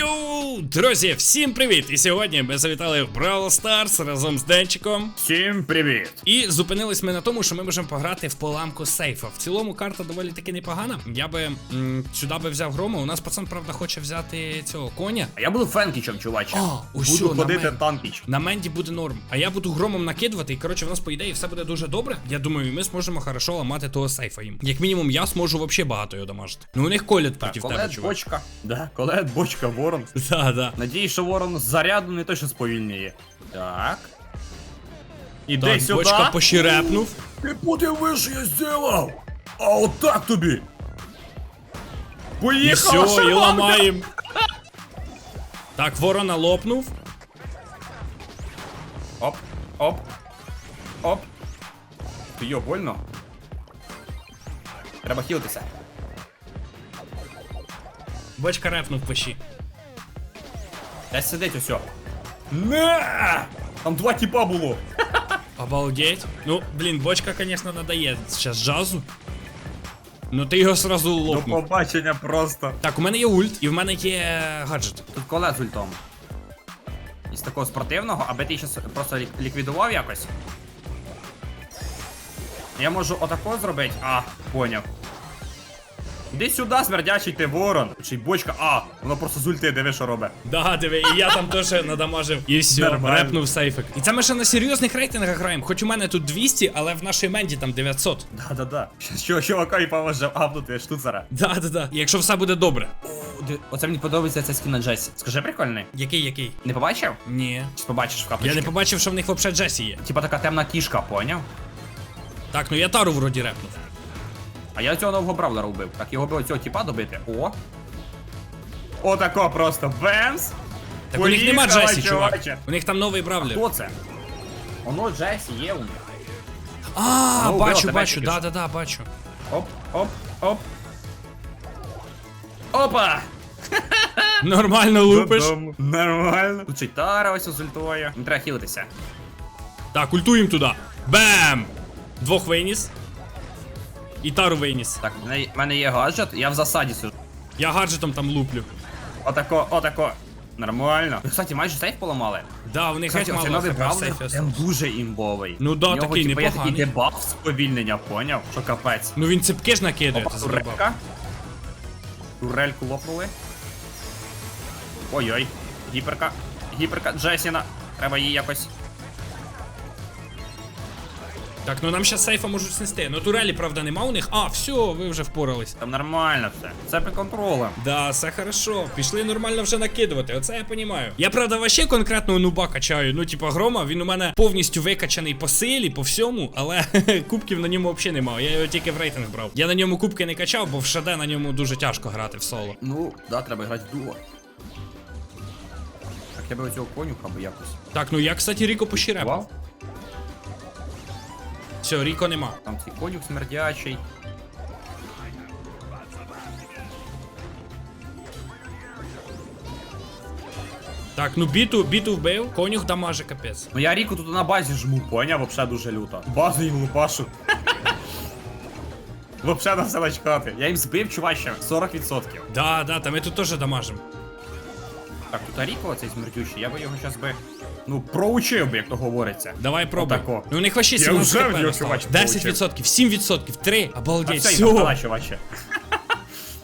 Йоу, друзі, всім привіт! І сьогодні ми завітали в Brawl Stars разом з Денчиком. Всім привіт! І зупинились ми на тому, що ми можемо пограти в поламку сейфа. В цілому карта доволі таки непогана. Я би м, сюди би взяв грома. У нас пацан, правда, хоче взяти цього коня. А я буду фенкічем, чуваче. А, ось буду ходити танкіч. На Менді буде норм. А я буду громом накидувати, і коротше, в нас по ідеї все буде дуже добре. Я думаю, ми зможемо хорошо ламати того сейфа їм. Як мінімум, я зможу вообще багато його дамажити. Ну у них колять проти тебе, Колет, чувак. бочка. Да, колет, бочка, ворон. Да, да. Надіюсь, що ворон заряду не той, що сповільнює. Так. Іди Так, сюди. бочка пощерепнув. Ти подиви, я зробив! А отак тобі! І все, і шарманка! ламаємо. Так, ворона лопнув. Оп, оп, оп. Йо, больно? Треба хілитися. Бочка репнув пощі. Десь сидить усьо. Не! Там два тіпа було. Обалдеть. Ну, блін, бочка, конечно, надає зараз джазу. Ну ти його сразу До лопнув. побачення просто. Так, у мене є ульт, і в мене є гаджет. Тут колет з ультом. Із такого спортивного, аби ти щас просто лік- ліквідував якось. Я можу отако зробити. А, поняв. Іди сюди, смердячий ти ворон. Чи бочка, а, воно просто з ульти, диви, що робить. Да, диви, і я там теж надамажив. І все, Нормально. репнув сейфик. І це ми ще на серйозних рейтингах граємо. Хоч у мене тут 200, але в нашій менді там 900. Да-да-да. Що, чувака і поможе апнути штуцера. Да, да, да. І якщо все буде добре. Оце мені подобається ця скін на Джесі. Скажи прикольний. Який, який? Не побачив? Ні. Чи побачиш в Я не побачив, що в них взагалі Джесі є. Типа така темна кішка, поняв? Так, ну я тару вроді репнув. А я цього нового бравлера вбив. Так його би оцього типа добити. О. Отако просто. Бемс. Так у них нема Джесі, чувак. У них там новий бравлер. Хто це? Воно Джесі є у них. А, Ну, бачу, тебе бачу, тільки да, що. да, да, бачу. Оп, оп, оп. Опа! Нормально лупиш. Додому. Нормально. Тут ще й тара ось з ультою. Не треба хілитися. Так, ультуємо туди. Бем! Двох виніс. І тару виніс. Так, в мене- в мене є гаджет, я в засаді сижу. Я гаджетом там луплю. Отако, отако. Нормально. Кстати, майже сейф поламали. Да, у них Кстати, геть оцей мало новий хп в бравлер сейфі прям осталось. дуже імбовий. Ну да, нього, такий типа, є непоганий. такий дебаф сповільнення, поняв? Що капець. Ну він цепки ж накидає, Опа, ти турелька. Турельку лопнули. Ой-ой. Гіперка. Гіперка Джесіна. Треба її якось. Так, ну нам ще сейфа можуть снести. Ну турелі, правда, нема у них. А, все, ви вже впорались. Там нормально все. Це під контролем. Да, все хорошо. Пішли нормально вже накидувати. Оце я понімаю. Я правда вообще конкретно нуба качаю. Ну, типа, грома, він у мене повністю викачаний по силі, по всьому, але кубків на ньому взагалі немає. Я його тільки в рейтинг брав. Я на ньому кубки не качав, бо в ШД на ньому дуже тяжко грати в соло. Ну, да, треба грати в дуо. Так я би оцього конюха би якось. Так, ну я, кстати, Ріко пощерепав. Все, Ріко нема. Там цей конюх смердячий. Так, ну біту, біту вбив, конюх дамаже капець. Ну я Ріку тут на базі жму, поняв, вообще дуже люто. Базу їм лупашу. Вообще на все начхати. Я їм збив, чуваче, 40%. Да, да, та ми тут теж дамажимо. Так, тут Аріко цей смердючий, я би його зараз би. Ну, проучив би, як то говориться. Давай пробуй. Отако. Ну у них вообще Я 17 вже в хп чувач, 10%, 7%, 3. А Обалдеть, все, все. все. чуваче.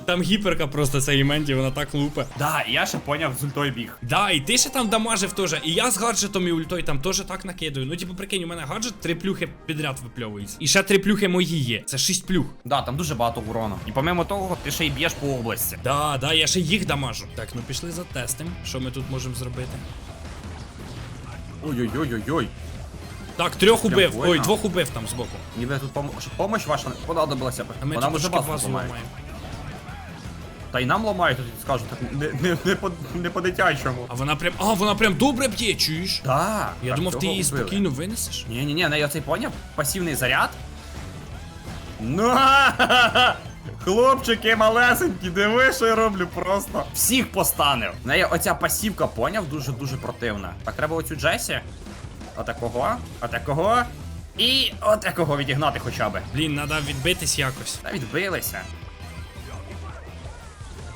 Там гіперка просто цей Менді, вона так лупе. Да, і я ще поняв з ультою біг. Да, і ти ще там дамажив теж. І я з гаджетом і ультою там теж так накидаю. Ну, типу, прикинь, у мене гаджет три плюхи підряд випльовується. І ще три плюхи мої є. Це шість плюх. Да, там дуже багато урону. І помимо того, ти ще й б'єш по області. Да, да, я ще їх дамажу. Так, ну пішли за тестом. Що ми тут можемо зробити? Ой-ой-ой-ой-ой. Так, трьох Прям убив. Ой, двох убив там збоку. Ніби тут пом... щоб помощь ваша понадобилася. А ми Вона тут може трошки базу базу ламає. ламаємо. Та й нам ламають, тут скажу, так не, не, не, по, не по дитячому. А вона прям. А, вона прям добре б'є, чуєш? Да. Я так, думав, ти цього її вбили. спокійно винесеш. Ні, ні, ні, не я цей поняв. Пасивний заряд. Ну! Хлопчики малесенькі, диви, що я роблю просто. Всіх постанив. В неї оця пасівка, поняв, дуже-дуже противна. Так, треба оцю Джесі. Отакого, отакого. І отакого відігнати хоча би. Блін, треба відбитись якось. Та відбилися.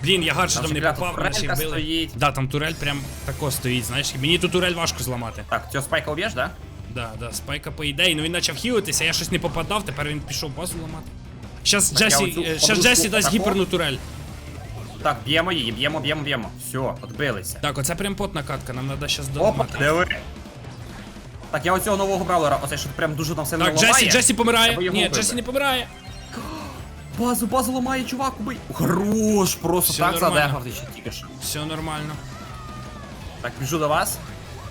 Блін, я гаджетом Там не попав, ще били. стоїть. Да, там турель прям тако стоїть, знаєш. Мені ту турель важко зламати. Так, цього спайка уб'єш, да? Да, да, спайка по ідеї, ну він почав хілитися, я щось не попадав, тепер він пішов базу ламати. Щас Так, Джесі, оцю е, щас Джесі дасть гіперну турель. Так, б'ємо її, б'ємо, б'ємо, б'ємо. Все, отбилися. Так, оце прям потна катка, нам треба щас Опа, доламати. диви. Так, я оцього нового бравлера, оцей, що прям дуже там сильно Так, ламає. Джесі, Джесі помирає. його Ні, Джесі не помирає. Базу, базу ламає, чувак, убий. Хорош, просто Всё так нормально. задехав ти ще тільки що. Все нормально. Так, біжу до вас.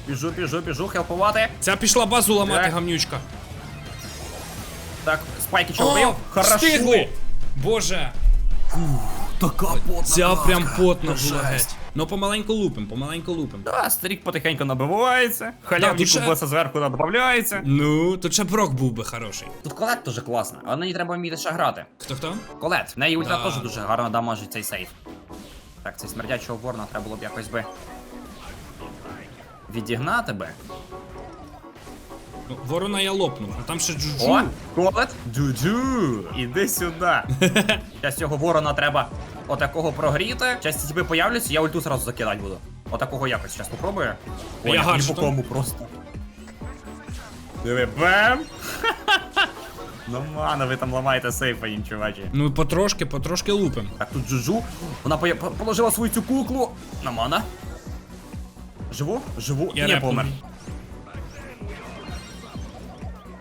Біжу, біжу, біжу, хелпувати. Ця пішла базу ламати, Так. гамнючка. Так, спайки що вбив? Хорошо. Встигли! Боже, Така потна. ця прям потна була жесть. геть. Ну помаленьку лупим, помаленьку лупим. Да, старік потихеньку набивається. Халявні ще- кубоса зверху надбавляється. Ну, тут ще брок був би хороший. Тут колет дуже класна, але ній треба вміти ще грати. Хто хто? Колет, в неї ультра Да. теж дуже гарно дамажить цей сейф. Так, цей смердячого ворона треба було б якось би. Відігнати би. Ну, ворона я лопнув, а там ще джуджу. О, колет. Джуджу, іди сюди. Зараз цього ворона треба отакого прогріти. Ці тебе появляться, я ульту сразу закидати буду. Отакого якось зараз попробую. Я Ой, ні по гаджетом. кому просто. Диви, бем! Ну мана, ви там ламаєте сейфа, їм, чувачі. Ну, потрошки, потрошки лупим. Так, тут Джуджу. Вона по- положила свою цю куклу. На мана. Живу? Живу. Я репнув. помер.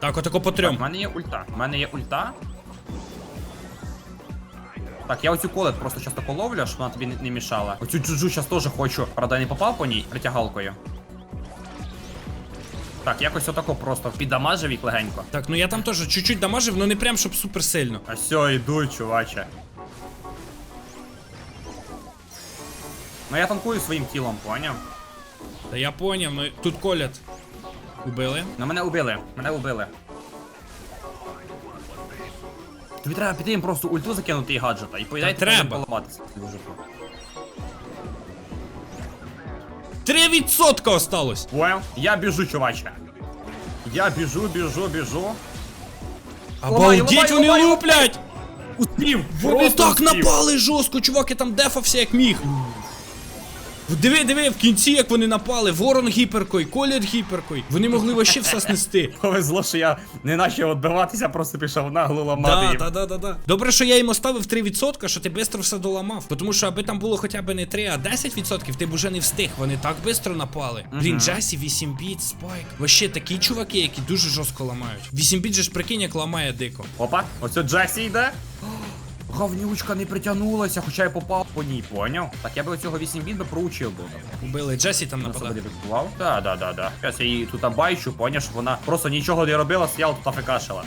Так, отако по трьом. в мене є ульта. В мене є ульта. Так, я оцю колет просто часто половлю, щоб вона тобі не, не мішала. Оцю джуджу зараз теж хочу. Правда, не попав по ній притягалкою. Так, якось отако просто піддамажив їх легенько. Так, ну я там теж чуть-чуть дамажив, ну не прям щоб супер сильно. А все, йду, чуваче. Ну я танкую своїм тілом, поняв? Та я поняв, ну тут колять. Убили. Ну мене убили, мене убили. Тобі треба піти їм просто ульту закинути і гаджета, і поїдайте Та треба. поламатися. Дуже круто. Три відсотка осталось. Понял? Я біжу, чуваче. Я біжу, біжу, біжу. Обалдіть, ламаю, вони ламаю. луплять! Успів! Вони просто так успів. напали жорстко, чувак, я там дефався як міг. Диви, диви, в кінці як вони напали. Ворон гіперкой, колір гіперкой. Вони могли вообще все снести. Повезло, що я не почав відбиватися, просто пішов нагло ламати Да, їм. да, да, да, да. Добре, що я їм оставив 3%, що ти швидко все доламав. Тому що аби там було хоча б не 3, а 10%, ти б уже не встиг. Вони так швидко напали. Блін, Джасі, 8 біт, спайк. Вообще такі чуваки, які дуже жорстко ламають. 8 біт же ж прикинь, як ламає дико. Опа, оце Джесі йде. Говнючка не притягнулася, хоча я попав по ній, поняв? Так я би оцього 8 біт би проучив би. Убили Джесі там нападав. Да, да, да, да. Зараз я її тут байчу, поняв, що вона просто нічого не робила, стояла тут афекашила.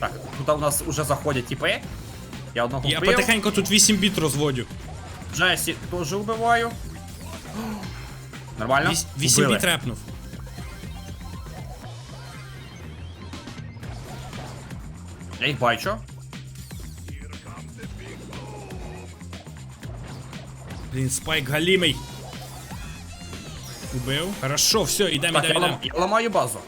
Так, тут у нас уже заходять типи. Я одного Я вбив. потихеньку тут 8 біт розводю. Джесі теж вбиваю. Нормально? 8 Вбили. біт репнув. Я їх бачу. Блін, спайк галімий. Убив. Хорошо, все, ідемо, Так, я, ідемо, лам... я ламаю базу.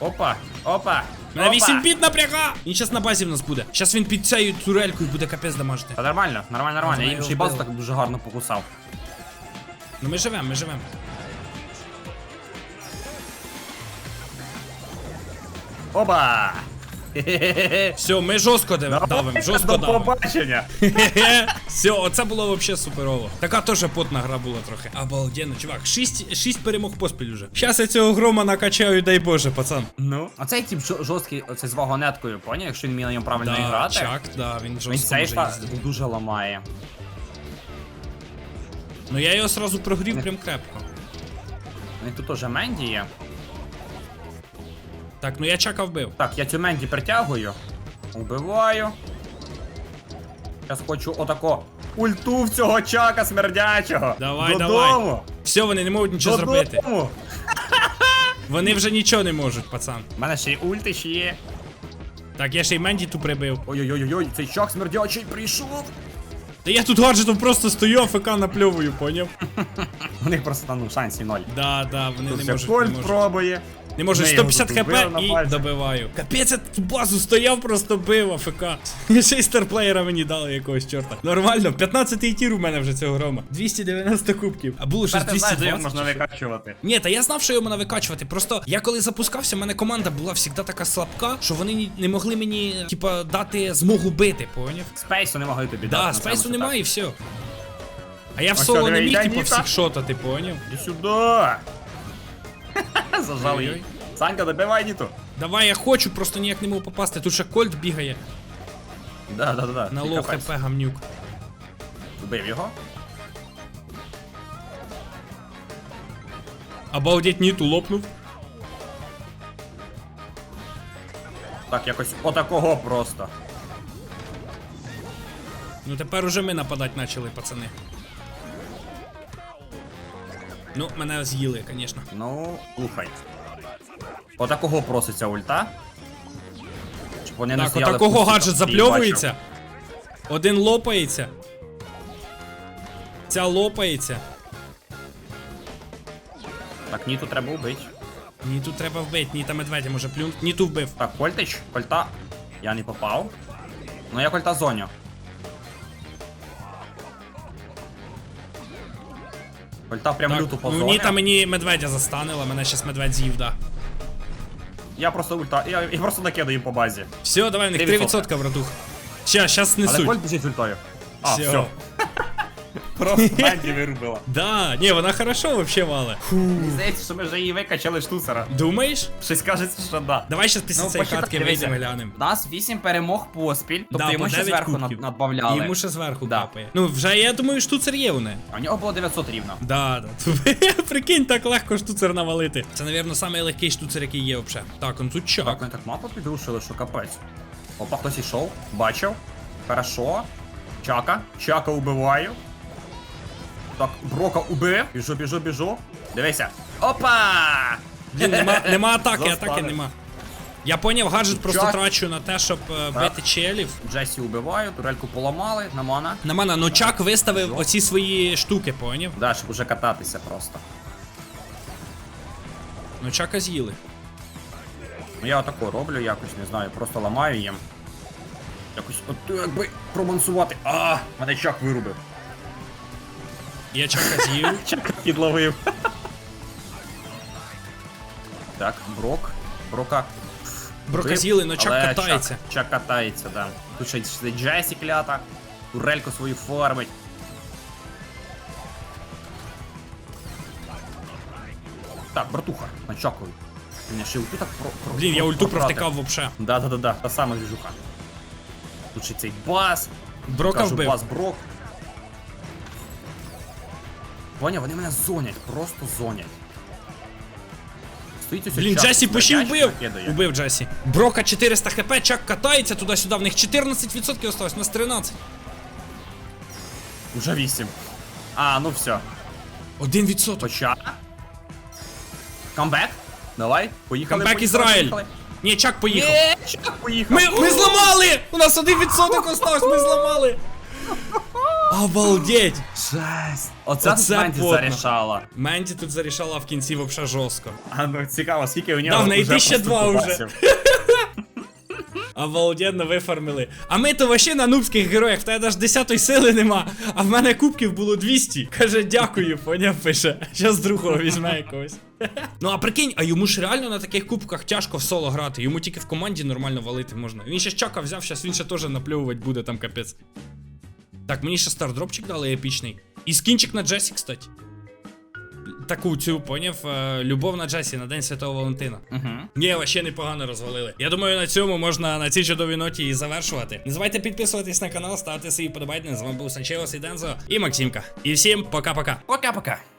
Опа, опа. Мене опа. 8 біт напряга! Він зараз на базі в нас буде. Зараз він під цією турелькою буде капець дамажити. Та нормально, нормально, нормально. Я їм ще й базу так дуже гарно покусав. Ну ми живемо, ми живемо. Оба! Все, ми жорстко дав- давим, жорстко До давим. побачення. Все, оце було вообще суперово. Така теж потна гра була трохи. Обалденно, чувак, 6, 6 перемог поспіль уже. Щас я цього грома накачаю, дай Боже, пацан. Ну, оцей тип жо- жорсткий, оцей з вагонеткою, поняв, якщо він вміє на ньому правильно Да, грати. чак, да, він Він жорстко може сейфа їздити. дуже ламає. Ну я його сразу прогрів прям крепко. У них тут теж Менді є. Так, ну я чака вбив. Так, я цю Менді притягую. Убиваю. Зараз хочу отако ульту в цього чака смердячого. Давай, Додому. Все, вони не можуть нічого Додому. зробити. Вони вже нічого не можуть, пацан. У мене ще й ульти ще є. Так, я ще й Менді ту прибив. Ой-ой-ой, цей чак смердячий прийшов. Та я тут гаджетом просто стою, АФК напльовую, поняв? У них просто там ну, шансів ноль. Да, да, вони Тут не можуть. Не кольт можуть. пробує. Не можу, Ми його 150 тут хп на і добиваю. Капець, я тут базу стояв, просто бив, АФК. Ще й старплеєра мені дали якогось чорта. Нормально, 15-й тір у мене вже цього рома. 290 кубків. А було щось Тепер ти знаєш, де його 220. можна викачувати. Ні, та я знав, що його можна викачувати. Просто я коли запускався, в мене команда була завжди така слабка, що вони ні- не могли мені, типа, дати змогу бити, поняв? Спейсу не могли тобі дати. Да, на спейсу немає і все. А я в соло не міг, типу, всіх шотати, поняв? Іди сюди. Ой-ой. її. Санька, добивай Ніту. Давай, я хочу, просто ніяк не можу попасти. Тут ще кольт бігає. Да, да, да. На Ти лоу хп гамнюк. Вбив його. Обалдеть, ніту лопнув. Так, якось отакого просто. Ну тепер уже ми нападати почали, пацани. Ну, мене з'їли, звісно. Ну, слухай. Отакого проситься ульта. Щоб вони Так, отакого гаджет запльовується. Один лопається. Ця лопається. Так, Ніту треба вбити. Ніту треба вбити, Ніта медведя може плюнути. Ніту вбив. Так, Кольтич, кольта. Я не попав. Ну я кольта зоню. Кольта прям Так, люту по ну зоні. Ніта мені медведя застанила, мене щас медведь з'їв, да. Я просто ульта. Я, я просто накидаю їм по базі. Все, давай, в них 3%. 3%, братух. Ща, щас Але несуть. Кольт біжить ультою. А, все. все. Просто Менді вирубила. Да, ні, вона хорошо вообще. Фу. Мені здається, що ми вже її викачали штуцера. Думаєш? Щось кажеться, що да. Давай щас після Ну, цієї катки дивися. вийдемо глянемо. У нас 8 перемог поспіль, тобто Да, йому по ще 9 зверху кубків. надбавляли. Йому ще зверху Да. капає. Ну, вже я думаю, штуцер є у неї. А у нього було 900 рівно. Да, да. Прикинь, так легко штуцер навалити. Це, напевно, самий легкий штуцер, який є взагалі. Так, он тут Так, чак. вони так мапу підрушили, що капець. Опа, хтось ішов, бачив. Хорошо. Чака. Чака убиваю. Так, Брока убив. Біжу, біжу, біжу. Дивися. Опа! Блін, нема, нема атаки, атаки нема. Я поняв, гаджет просто Чак. трачу на те, щоб е, Так. бити челів. Джесі убиваю, турельку поламали, на мана. На мене, ну Чак виставив оці свої штуки, поняв? Да, щоб уже кататися просто. Ну Чака з'їли. Ну я отако роблю якось, не знаю, просто ламаю їм. Якось от якби промансувати. А, мене чак вирубив. Я Чака з'їв. Чак підловив. Так, брок. Брока. Брока з'їли, но Чак але катається. Чак, чак катається, да. Тут ще Джесі клята. Турельку свою фармить. Так, братуха, на чакові. Мене ще ульту так про, про Блін, я ульту провтикав вообще. Да, да, да, да, та сама движуха. Тут ще цей бас. Брока Кажу, вбив. бас брок. Поняв, вони мене зонять, просто зонять. Стоїть ось Блін, Джесі почти вбив. Убив Джесі. Брока 400 хп, Чак катається туди-сюди, в них 14% осталось, у нас 13. Уже 8. А, ну все. 1%. Поча. Камбек. Давай, поїхали. Камбек поїхали, Ізраїль. поїхали. Ні, Чак поїхав. Є, чак поїхав. Ми, ми зламали! У нас 1% осталось, ми зламали! Обалдеть! Жесть. Оце, Оце Менді потно. зарішала. Менді тут зарішала в кінці вообще жорстко. А ну цікаво, скільки у нього Да, в неї 1002 поступувався. вже. Обалденно вифармили. А ми то вообще на нубських героях, в тебе аж 10 сили нема, а в мене кубків було 200. Каже, дякую, поняв, пише. Щас другого візьме якогось. Ну а прикинь, а йому ж реально на таких кубках тяжко в соло грати. Йому тільки в команді нормально валити можна. Він ще з чака взяв, щас він ще теж напльовувати буде там капець. Так, мені ще стардропчик дали епічний. І скінчик на Джесі, кстати. Таку цю, поняв, е, любов на Джесі на День Святого Валентина. Угу. Ні, вообще непогано розвалили. Я думаю, на цьому можна на цій чудовій ноті і завершувати. Не забувайте підписуватись на канал, ставити свої подобайки. З вами був Санчеос і Дензо і Максимка. І всім пока-пока. Пока-пока.